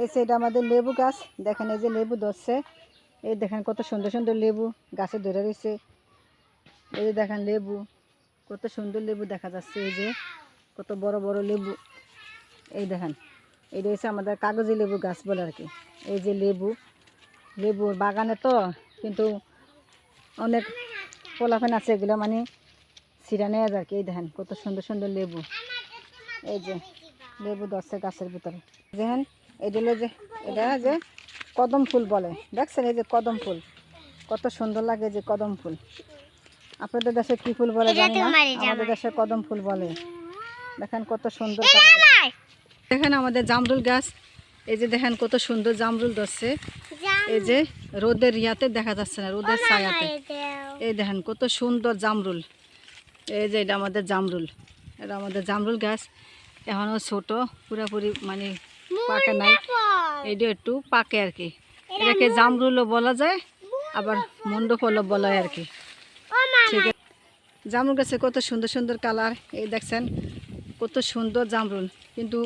এই সাইডে আমাদের লেবু গাছ। দেখেন এই যে লেবু ধরছে। এই দেখেন কত সুন্দর সুন্দর লেবু গাছে ধরে রয়েছে। এই যে দেখেন লেবু, কত সুন্দর লেবু দেখা যাচ্ছে। এই যে কত বড় বড় লেবু। এই দেখেন এই রয়েছে আমাদের কাগজি লেবু গাছ বলে আর কি। এই যে লেবু লেবু বাগানে তো, কিন্তু অনেক পোলাফেন আছে এগুলো মানে সিরা নেওয়া আর কি। এই দেখেন কত সুন্দর সুন্দর লেবু। এই যে লেবু ধরছে গাছের ভিতরে। দেখেন এটা যে এটা যে কদম ফুল বলে। দেখছেন এই যে কদম ফুল। কত সুন্দর লাগে যে কদম ফুল। আপনাদের দেশে কি ফুল বলে জানি না। আমাদের দেশে কদম ফুল বলে। দেখেন কত সুন্দর দেখেন আমাদের জামরুল গাছ। এই যে দেখেন কত সুন্দর জামরুল ধরছে। এই যে রোদের ইয়াতে দেখা যাচ্ছে না রোদের ছায়াতে। এই দেখেন কত সুন্দর জামরুল। এই যে এটা আমাদের জামরুল। এটা আমাদের জামরুল গাছ। এখনও ছোট পুরাপুরি মানে পাকে নাই। এটা একটু পাকে আর কি। এটাকে জামরুলও বলা যায় আবার মুন্ড ফলও বলা হয় আর কি। ঠিক আছে। জামরুল গাছে কত সুন্দর সুন্দর কালার এই দেখছেন কত সুন্দর জামরুল। কিন্তু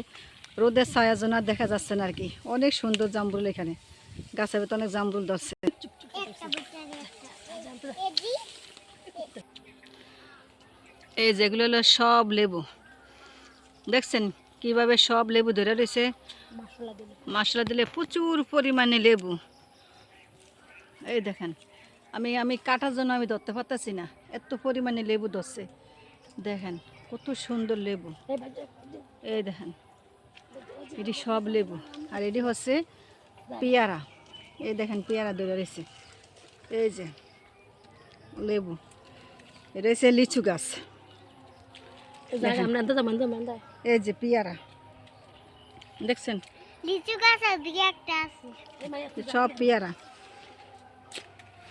রোদের ছায়া জন্য দেখা যাচ্ছে না আর কি। অনেক সুন্দর জামরুল এখানে। গাছের ভেতর অনেক জামরুল ধরছে। এই যেগুলো হলো সব লেবু। দেখছেন কীভাবে সব লেবু ধরে রয়েছে? মশলা দিলে। প্রচুর পরিমাণে লেবু। এই দেখেন আমি আমি কাটার জন্য আমি ধরতে পারতেছি না। এত পরিমাণে লেবু ধরছে। দেখেন কত সুন্দর লেবু। এই দেখেন এটি সব লেবু। আর এটি হচ্ছে পেয়ারা। এই দেখেন পেয়ারা ধরে রয়েছে। এই যে লেবু। হচ্ছে লিচু গাছ। এই দেখছেন সব পেয়ারা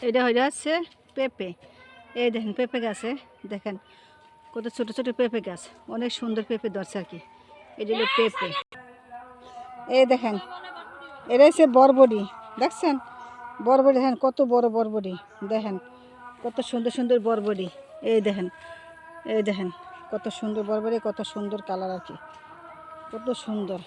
এটা হয়ে যাচ্ছে পেঁপে এই দেখেন পেঁপে গাছে দেখেন, কত ছোট ছোট পেঁপে গাছ অনেক সুন্দর পেঁপে ধরছে আর কি। এটা হলো পেঁপে এই দেখেন এটা হচ্ছে বরবডি দেখছেন? বরবডি দেখেন, কত বড় বরবডি দেখেন, কত সুন্দর সুন্দর বরবডি এই দেখেন এই দেখেন। কত সুন্দর বরবারে কত সুন্দর কালার আর কি। কত সুন্দর।